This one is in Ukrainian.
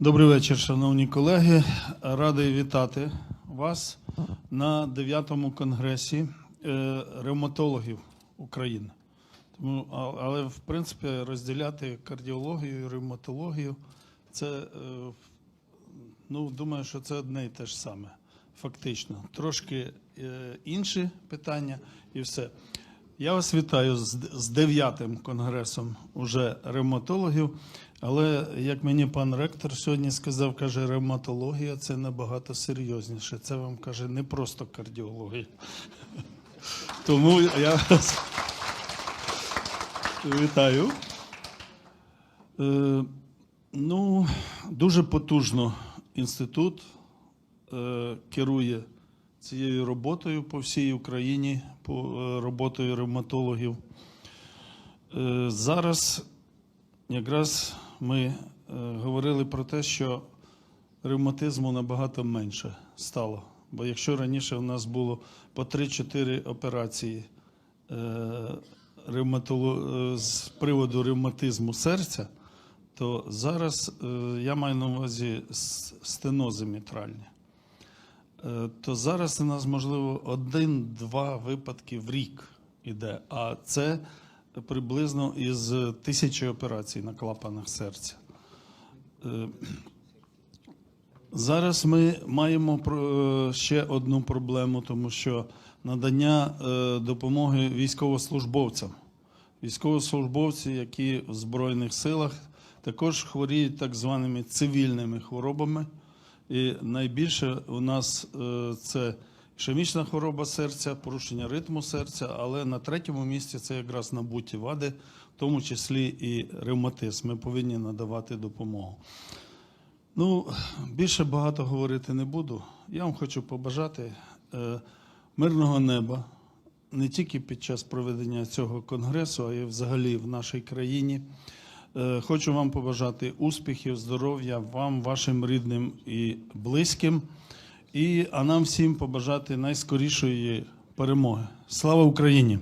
Добрий вечір, шановні колеги. Радий вітати вас на 9-му конгресі е, ревматологів України. Тому, але, в принципі, розділяти кардіологію і ревматологію це, е, ну, думаю, що це одне і те ж саме. Фактично, трошки е, інші питання і все. Я вас вітаю з, 9-м конгресом уже ревматологів. Але як мені пан ректор сьогодні сказав, каже, ревматологія це набагато серйозніше. Це вам каже не просто кардіологія. Тому я вас вітаю. Е, ну, дуже потужно інститут е, керує цією роботою по всій Україні, по е, роботою ревматологів. Е, зараз якраз ми е, говорили про те, що ревматизму набагато менше стало. Бо якщо раніше у нас було по 3-4 операції з приводу ревматизму серця, то зараз я маю на увазі стенози мітральні. Е, То зараз у нас можливо один-два випадки в рік іде, а це приблизно із тисячі операцій на клапанах серця. Е, Зараз ми маємо е, ще одну проблему, тому що надання допомоги військовослужбовцям. Військовослужбовці, які в Збройних силах, також хворіють так званими цивільними хворобами. І найбільше у нас е, це ішемічна хвороба серця, порушення ритму серця, але на третьому місці це якраз набуті вади, в тому числі і ревматизм. Ми повинні надавати допомогу. Ну, більше багато говорити не буду. Я вам хочу побажати е, мирного неба не тільки під час проведення цього конгресу, а й взагалі в нашій країні. Е, хочу вам побажати успіхів, здоров'я вам, вашим рідним і близьким. І, а нам всім побажати найскорішої перемоги. Слава Україні!